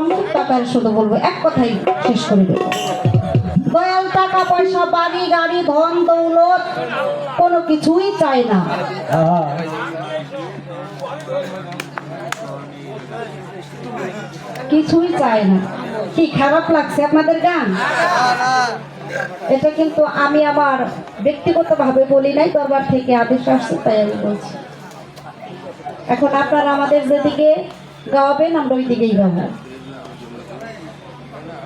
সংক্ষিপ্ত আকারে শুধু বলব, এক কথাই শেষ করে দেবো। দয়াল টাকা, পয়সা, বাড়ি, গাড়ি, ধন, দৌলত, কোনো কিছুই চায় না। কিছুই চায় না। কি খারাপ লাগছে আপনাদের গান? এটা কিন্তু আমি আমার ব্যক্তিগতভাবে বলি নাই, দরবার থেকে আদেশ আসছে, তাই আমি বলছি। এখন আপনারা আমাদের যেদিকে গাওয়াবেন, আমরা ওই দিকেই গাবো।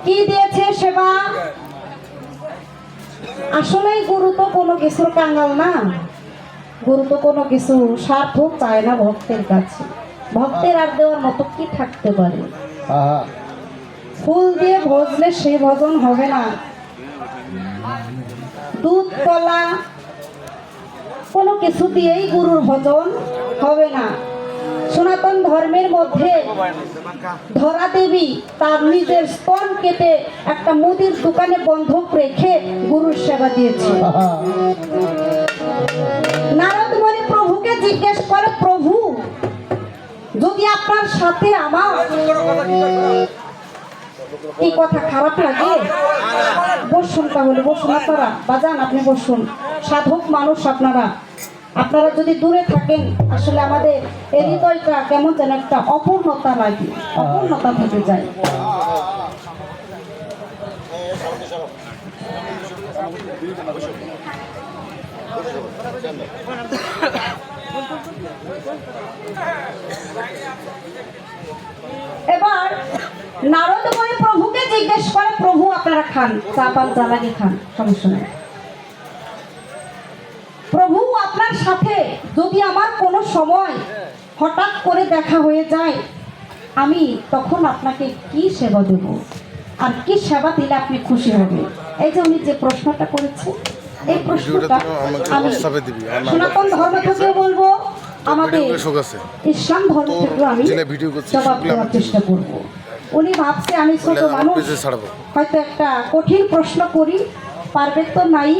কি দিয়েছে সেবা? আসলেই গুরু তো কোনো কিছুর কাঙ্গাল না। গুরু তো কোনো কিছু স্বার্থ চায় না ভক্তের কাছে। ভক্তের আর দেওয়ার মতো কি থাকতে পারে? ফুল দিয়ে ভজলে সেই ভজন হবে না। দুধ কলা কোনো কিছু দিয়েই গুরুর ভজন হবে না। সনাতন ধর্মের মধ্যে ধরা দেবী তার নিজের স্তন কেটে একটা মুদির দোকানে বন্ধক রেখে গুরুর সেবা দিয়েছে নারদমণি প্রভুকে জিজ্ঞেস করে, প্রভু, যদি আপনার সাথে আমার এই কথা খারাপ লাগে, বসুন তাহলে, বসুন আপনারা, বাজান, আপনি বসুন। সাধক মানুষ আপনারা। আপনারা যদি দূরে থাকেন, আসলে আমাদের এই হৃদয়টা কেমন যেন একটা অপূর্ণতা লাগে, অপূর্ণতা থেকে যায়। এবার নারদমণি প্রভুকে জিজ্ঞেস করে, প্রভু, আপনারা খান, চা পান জ্বালানি খান, সমস্যা নেই প্রভু আপনার সাথে যদি আমার কোনো সময় হঠাৎ করে দেখা হয়ে যায় আমি তখন আপনাকে কি সেবা দেব? আর কি সেবা দিলে আপনি খুশি হবে এই যে উনি যে প্রশ্নটা করেছে এই প্রশ্নটা আমি সনাতন ধর্ম থেকেও বলব আমাদের ইসলাম ধর্ম থেকেও আমি জবাব দেওয়ার চেষ্টা করব। উনি ভাবছে আমি ছোট মানুষ হয়তো একটা কঠিন প্রশ্ন করি পারবে তো নাই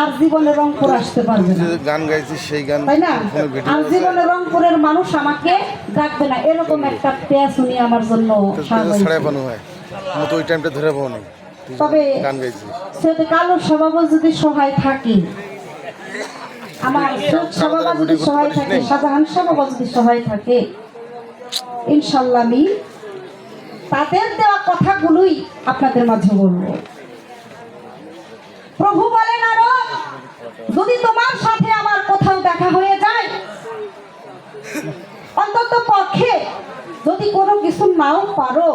আর জীবনে রংপুর আসতে পারবে না। গান গাইছিস সেই গান তাই না? আর জীবনে রংপুরের মানুষ আমাকে ডাকবে না। এরকম একটা পেঁয়াজ উনি আমার জন্য। ছাড়াই বানো হয় ওই টাইমটা ধরে পাবো না। তবে সেটা কালো স্বভাবও যদি সহায় থাকে আমার স্বভাবও যদি সহায় থাকে শাহজাহান স্বভাবও যদি সহায় থাকে ইনশাল্লাহ আমি তাদের দেওয়া কথাগুলোই আপনাদের মাঝে বলব। প্রভু বলেন আরও যদি তোমার সাথে আমার কোথাও দেখা হয়ে যায় অন্তত পক্ষে যদি কোনো কিছু নাও পারো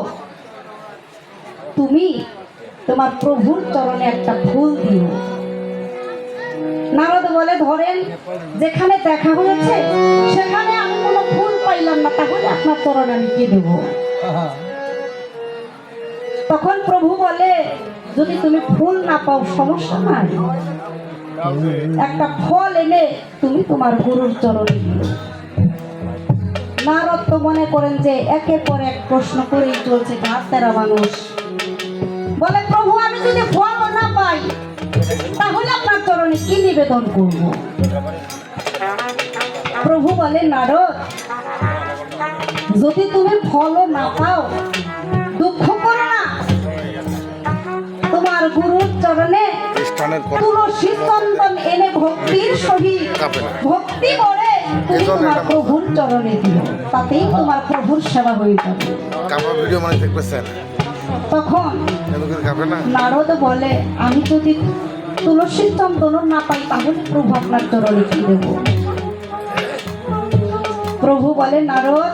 তুমি তোমার প্রভুর চরণে একটা ফুল দিও। নারদ বলে ধরেন যেখানে দেখা হয়েছে সেখানে আমি কোনো ফুল পাইলাম না তাহলে আপনার চরণে আমি কি দেবো? তখন প্রভু বলে যদি তুমি ফুল না পাও, সমস্যা নাই। একটা ফল এনে তুমি তোমার গুরুর চরণে নারদ তো মনে করেন যে একের পর এক প্রশ্ন করেই চলছে ঘাত মানুষ। বলে, প্রভু, আমি যদি ফল না পাই, তাহলে আপনার চরণে কি নিবেদন করব? প্রভু বলে, নারদ, যদি তুমি ফলও না পাও, দুঃখ গুরুর চরণে তুলসী চন্দন এনে ভক্তির সহিত ভক্তি করে তুমি তোমার প্রভুর চরণে দিও। তাতেই তোমার প্রভুর সেবা হয়ে যাবে। ভিডিও মানে তখন নারদ বলে আমি যদি তুলসীর চন্দন না পাই তাহলে প্রভু আপনার চরণে কি দেব? প্রভু বলে নারদ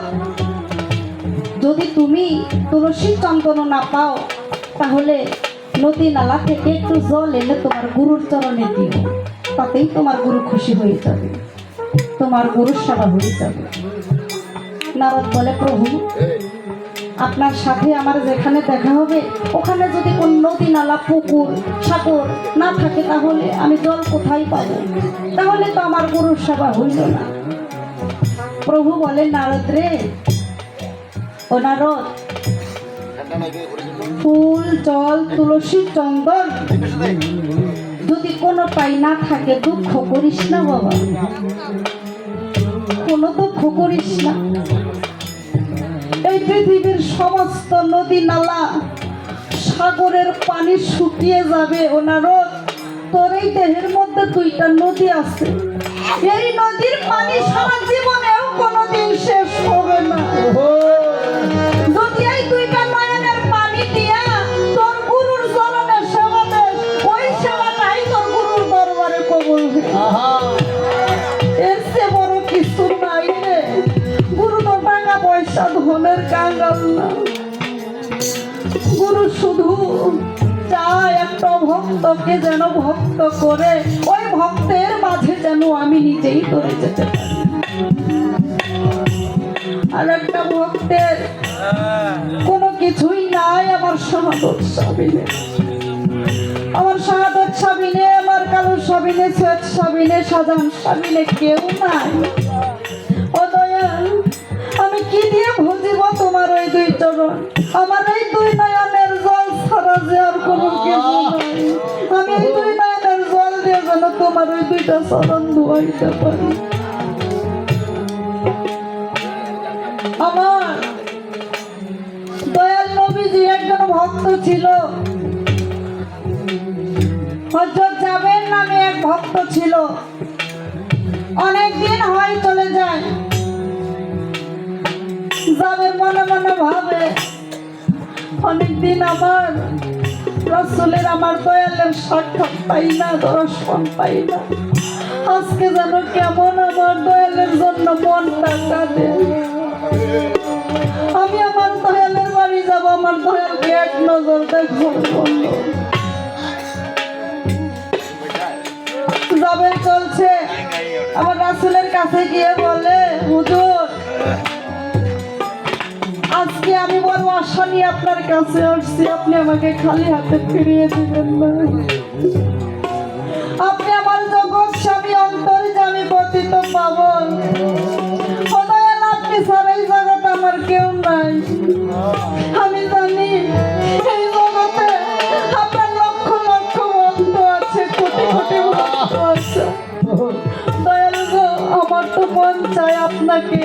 যদি তুমি তুলসীর চন্দন না পাও তাহলে নদী নালা থেকে একটু জল এলে তোমার গুরুর চরণে দিও। তাতেই তোমার গুরু খুশি হয়ে যাবে। তোমার গুরুর সেবা হয়ে যাবে। নারদ বলে, প্রভু, আপনার সাথে আমার যেখানে দেখা হবে, ওখানে যদি কোন নদী নালা, পুকুর, সাগর না থাকে, তাহলে আমি জল কোথায় পাবো? তাহলে তো আমার গুরুর সেবা হইল না। প্রভু বলে, নারদ রে, ও নারদ ফুল, জল, তুলসী চন্দন যদি কোনোটাই না থাকে, দুঃখ করিস না বাবা। কোনো দুঃখ করিস না। এই পৃথিবীর সমস্ত নদী নালা সাগরের পানি শুকিয়ে যাবে ওনারও তোর এই দেহের মধ্যে দুইটা নদী আছে। এই নদীর পানি সারা জীবনেও কোনোদিন শেষ পয়সা কাঙ্গাল গুরু শুধু চায় একটা ভক্তকে যেন ভক্ত করে। ওই ভক্তের মাঝে যেন আমি নিজেই করে যেতে আর একটা ভক্তের কোনো কিছুই নাই আমার শাহাদত সাবিনে আমার শাহাদত সাবিনে আমার কালো সাবিনে সৈয়দ সাবিনে সাজান সাবিনে কেউ নাই। চরণ আমার এই দুই নয়নের জল ছাড়া যে আর কোনো কিছু আমি এই দুই নয়নের জল দিয়ে যেন তোমার ওই দুইটা চরণ ধোয়াইতে পারি। আমার দয়াল নবীজি একজন ভক্ত ছিল। হজরত যাবেন নামে এক ভক্ত ছিল। অনেক দিন হয় চলে যায়। যাবের মনে মনে ভাবে, অনেকদিন আমার রসুলের আমার দয়ালের সাক্ষাৎ পাই না, দর্শন পাই না। আজকে যেন কেমন আমার দয়ালের জন্য মনটা কাঁদে। আমি আমার দয়ালের বাড়ি যাব, আমার দয়ালকে এক নজর দেখব। যাবে চলছে। আমার রাসুলের কাছে গিয়ে বলে কাছে আসছি, আপনি আমাকে খালি হাতে ফিরিয়ে দিবেন না। আপনি আমার জগৎ স্বামী অন্তরে আমি পতিত পাবন আপনি ছাড়া এই জগৎ আমার কেউ নাই। আমি জানি এই জগতে আপনার লক্ষ লক্ষ ভক্ত আছে, কোটি কোটি ভক্ত আছে। দয়াল আমার তো মন চায় আপনাকে।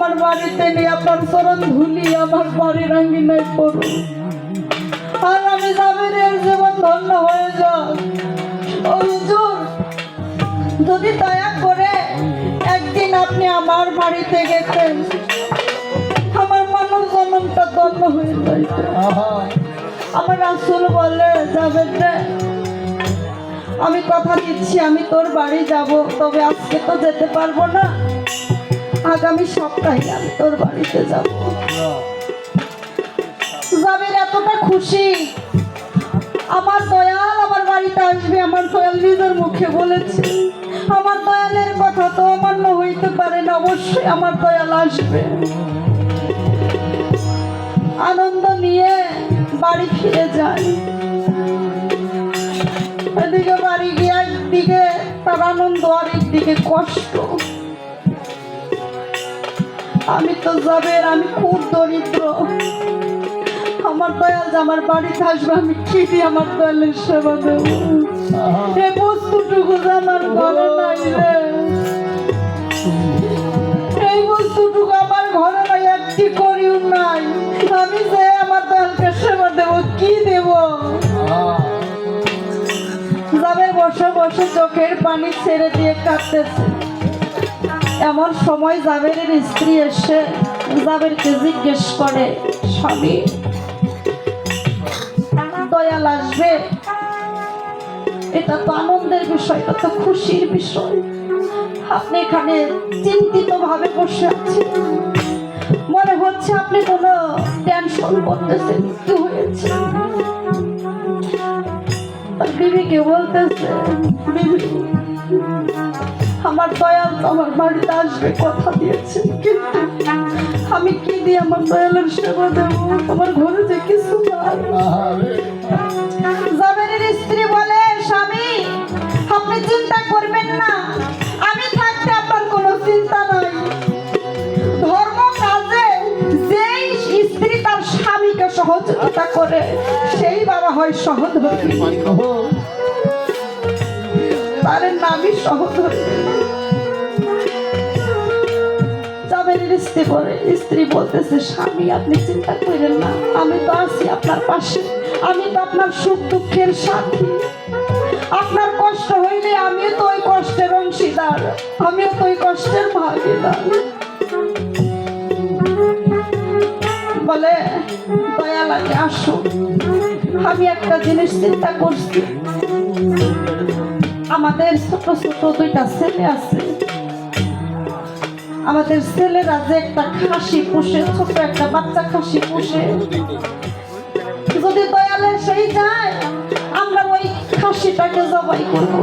আমার বাড়িতে নিয়ে আপনার চরণ ধুলি আমার বাড়ির আঙ্গিনায় পড়ুন আর আমি জামিনের জীবন ধন্য হয়ে ও হুজুর যদি দয়া করে একদিন আপনি আমার বাড়িতে গেছেন আমার মানব জন্মটা ধন্য হয়ে আমার রাসুল বলে যাবেন রে আমি কথা দিচ্ছি আমি তোর বাড়ি যাব তবে আজকে তো যেতে পারব না। আগামী সপ্তাহে আমি তোর বাড়িতে যাব। যাবেন এতটা খুশি? আমার দয়াল আমার বাড়িতে আসবে, আমার দয়াল নিজের মুখে বলেছে। আমার দয়ালের কথা তো অমান্য হইতে পারে না, অবশ্যই আমার দয়াল আসবে। আনন্দ নিয়ে বাড়ি ফিরে যায় এদিকে বাড়ি গিয়ে একদিকে তার আনন্দ আর একদিকে কষ্ট। আমি তো যাবের আমি খুব দরিদ্র। আমার দয়াল আমার বাড়িতে আসবে আমি কি দিয়ে আমার দয়ালের সেবা দেব। এই বস্তুটুকু আমার ঘরে নাই রে। এই বস্তুটুকু আমার ঘরে নাই একটি করিও নাই। আমি যে আমার দয়ালকে সেবা দেব কি দেব? যাবে বসে বসে চোখের পানি ছেড়ে দিয়ে কাঁদতেছে। এমন সময় জাবেরের স্ত্রী এসে জাবেরকে জিজ্ঞেস করে, স্বামী দয়াল আসবে? এটা তো আনন্দের বিষয়, এটা তো খুশির বিষয়। আপনি এখানে চিন্তিত ভাবে বসে আছেন। মনে হচ্ছে আপনি কোনো টেনশন করতেছেন কি হয়েছে। বিবিকে বলতেছে, বিবি আমার দয়াল আমার বাড়িতে আসবে, কথা দিয়েছে। কিন্তু আমি কি দিয়ে আমার দয়ালের সেবা দেবো? আমার ঘরে যে কিছু জাবেরের স্ত্রী বলে, স্বামী, আপনি চিন্তা করবেন না। আমি থাকতে আপনার কোনো চিন্তা নাই। ধর্ম কাজে যেই স্ত্রী তার স্বামীকে সহযোগিতা করে, সেই বাবা হয় সহধর্মী। তার নামই সহধর্মী জামের স্ত্রী করে স্ত্রী বলতেছে, স্বামী, আপনি চিন্তা করেন না, আমি তো আছি আপনার পাশে। আমি তো আপনার সুখ দুঃখের সাথী। আপনার কষ্ট হইলে আমিও তো ওই কষ্টের অংশীদার, আমিও তো ওই কষ্টের ভাগিদার। বলে, দয়া লাগে আসো আমি একটা জিনিস চিন্তা করছি। আমাদের ছোট ছোট দুইটা ছেলে আছে। আমাদের ছেলেরা যে একটা খাসি পুষে, ছোট একটা বাচ্চা খাসি পুষে। যদি দয়ালে সেই যায়, আমরা ওই খাসিটাকে জবাই করব।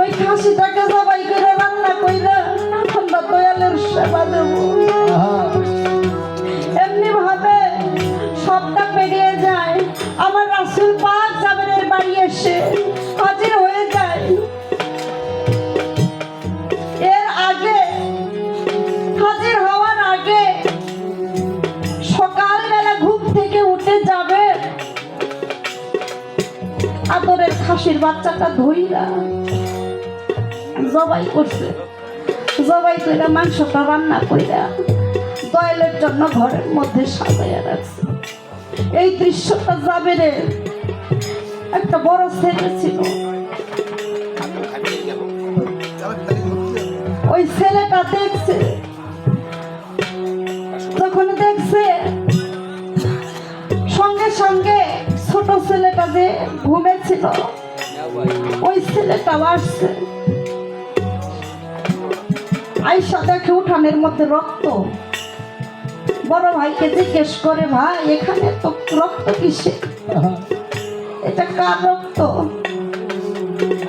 ওই খাসিটাকে জবাই করে রান্না কইরা আমরা দয়ালের সেবা দেব। খাসির বাচ্চাটা ধইরা জবাই করছে। জবাই কইরা মাংসটা রান্না কইরা দয়ালের জন্য ঘরের মধ্যে সাজাইয়া রাখছে। এই দৃশ্যটা যাবে রে। একটা বড় ছেলে ছিল। ওই ছেলেটা দেখছে। যখন দেখছে, সঙ্গে সঙ্গে ছোট ছেলেটা যে ঘুমেছিল ওই ছেলেটা আসছে। আইসা দেখে উঠানের মধ্যে রক্ত। বড় ভাইকে জিজ্ঞেস করে, ভাই, এখানে তো রক্ত কিসে এটা কার রক্ত?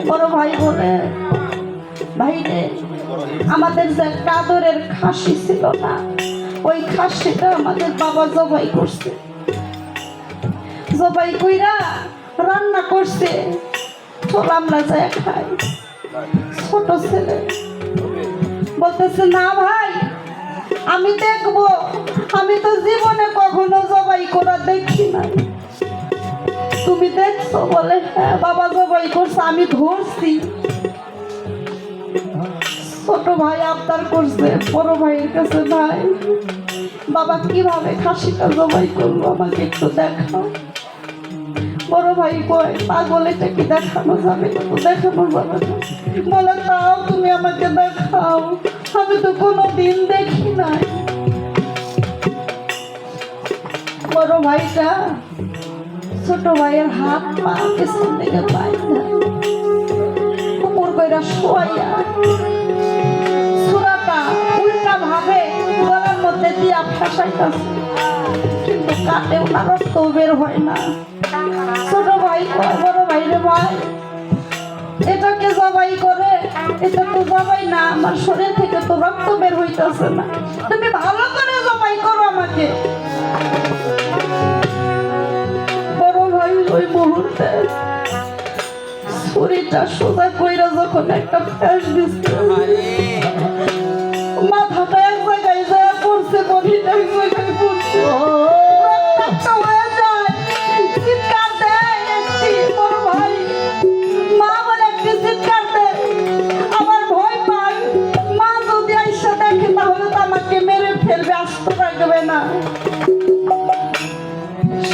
বড় ভাই বলে ভাই রে আমাদের যে কাদরের খাসি ছিল না, ওই খাসিটা আমাদের বাবা জবাই করছে। জবাই কইরা রান্না করছে। ছোট ছেলে। বলতেছে, না ভাই, আমি দেখব। আমি তো জীবনে কখনো জবাই করা দেখি না তুমি দেখছ? বলে হ্যাঁ বাবা জবাই করছে, আমি ধরছি। ছোট ভাই আবদার করছে, বড় ভাইয়ের কাছে ভাই। বাবা কীভাবে খাসিটা জবাই করব আমাকে একটু দেখাও। বড় ভাই কয় পাগল এটা কি দেখানো যাবে দেখানো যাবে বলে তাও তুমি আমাকে দেখাও। আমি তো কোনো দিন দেখি নাই। বড় ভাইটা ছোট ভাইয়ের হাত পা পেছন দিকে পাই না। কুকুর কইরা শোয়াইয়া সুরাটা উল্টা ভাবে গলার মধ্যে দিয়া ফাঁসাইতেছে। কাটেও না রক্ত বের হয় না। ছোট ভাই বড় ভাই রে ভাই, এটাকে জবাই করে, এটা তো জবাই না, আমার শরীর থেকে তো রক্ত বের হইতেছে না। তুমি ভালো করে জবাই করো আমাকে। বড় ভাই ওই মুহূর্তে শরীরটা সোজা কইরা যখন একটা ফ্যাস দিচ্ছে মাথাটা এক জায়গায় যায় পড়ছে বডিটা এক জায়গায় পড়ছে।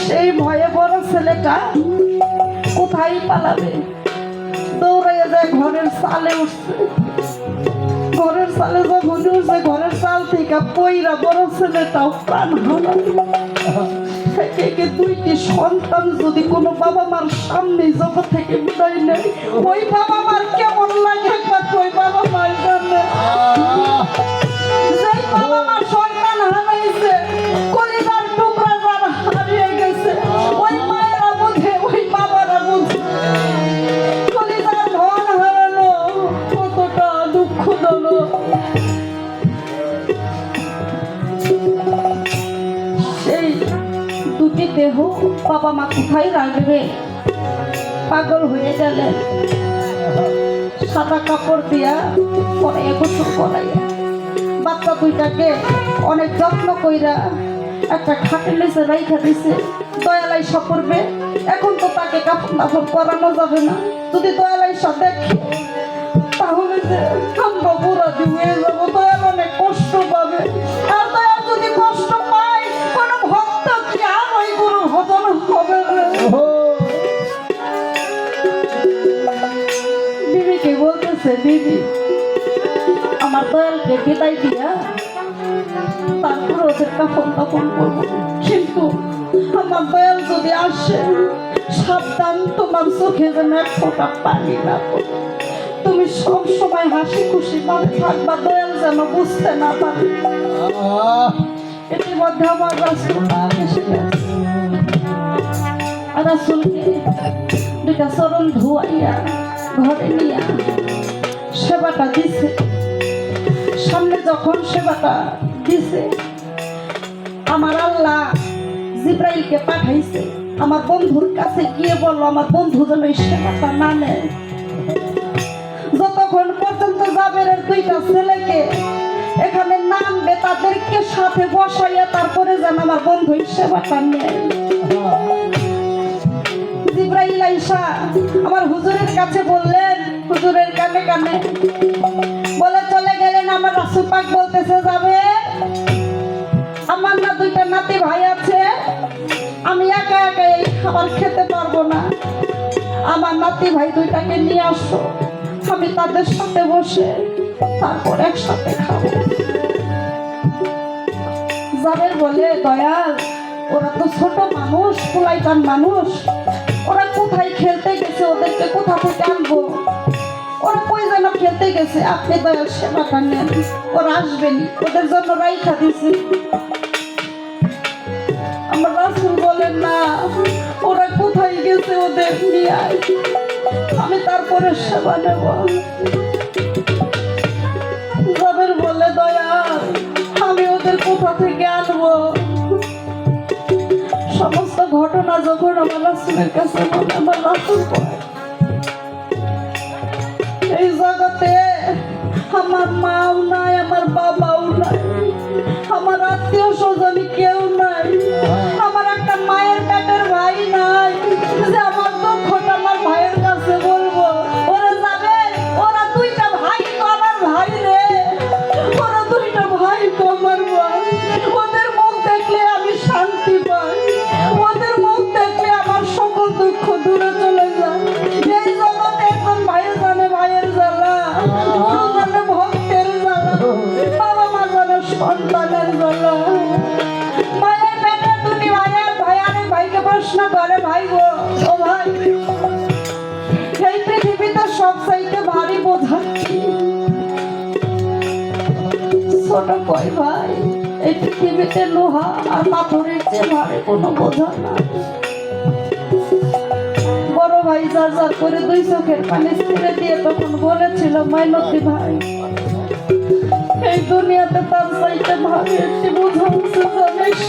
সেই ভয়ে বড় ছেলেটা কোথায় পালাবে? দৌড়াইয়া যায় ঘরের সালে উঠছে। ঘরের সালে যখন উঠছে, ঘরের সাল থেকে পইরা বড় ছেলেটাও প্রাণ হারালো থেকে একে দুইটি সন্তান যদি কোনো বাবা মার সামনে জগৎ থেকে বিদায় নেয় ওই বাবা মার কেমন লাগে একমাত্র ওই বাবা মার জানে বাবা মার সন্তান হারাইছে বাবা মা কোথায় রাখবে? পাগল হয়ে গেলেন সাদা কাপড় দিয়া গোসল করাইয়া বাচ্চা দুইটাকে অনেক যত্ন কইরা একটা খাটের নিচে রাইখা দিছে। দয়ালাই সপরবে এখন তো তাকে কাপড় দাপড় করানো যাবে না। যদি দয়ালাই সব দেখে, তাহলে যে আমরা দিয়ে বিবি আমার দয়ালকে বিদায় দিয়া তারপর ওদের কাপড় কাপড় করব। কিন্তু আমার দয়াল যদি আসে, সাবধান, তোমার চোখে যেন এক ফোঁটা পানি না তুমি সব সময় হাসি খুশি ভাবে থাকবা, দয়াল যেন বুঝতে না পারে। ইতিমধ্যে আমার রাসুলটা এসে রাসুলকে দুটা চরণ ধুয়াইয়া, ঘরে নিয়া সেবাটা দিছে। সামনে যখন সেবাটা দিছে, আমার আল্লাহ জিব্রাইলকে পাঠাইছে। আমার বন্ধুর কাছে গিয়ে বলল, আমার বন্ধু যেন এই সেবাটা না নেয়। যতক্ষণ পর্যন্ত জাবেরের দুইটা ছেলেকে এখানে নামবে, তাদেরকে সাথে বসাইয়া তারপরে যেন আমার বন্ধু সেবাটা নেয়। জিব্রাইল আইসা আমার হুজুরের কাছে বললেন হুজুরের কানে কানে। বলে, চলে গেলেন আমার রাসুল পাক বলতেছে, যাবে? আমার না দুইটা নাতি ভাই আছে। আমি একা একা এই খাবার খেতে পারব না। আমার নাতি ভাই দুইটাকে নিয়ে আসো। আমি তাদের সাথে বসে তারপর একসাথে খাব। যাদের বলে, দয়াল, ওরা তো ছোট মানুষ পোলাইটান মানুষ। ওরা কোথায় খেলতে গেছে? ওদেরকে কোথা থেকে আনব? ওরা কই খেলতে গেছে? আপনি দয়াল সেবাটা নেন ওরা আসবেনি। ওদের জন্য রাইখা দিছি আমার রাসুল বলেন না ওরা কোথায় গেছে ওদের নিয়ে আমি তারপরে সেবা নেব। যাবের বলে দয়া আমি ওদের কোথা থেকে আনব? সমস্ত ঘটনা যখন আমার রাসুলের কাছে আমার রাসুল বলে, আমার মাও নাই আমার বাবাও নাই। আমার আত্মীয় স্বজন ছোট কয় ভাই? এই পৃথিবীতে লোহা আর পাথরের চেয়ে ভারী কোনো বোঝা না বড় ভাই যার যার করে দুই চোখের পানি ছেড়ে দিয়ে তখন বলেছিল, মাইনতি ভাই, এই দুনিয়াতে তার চাইতে ভারী একটি বোঝা হচ্ছে জানিস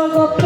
Jogo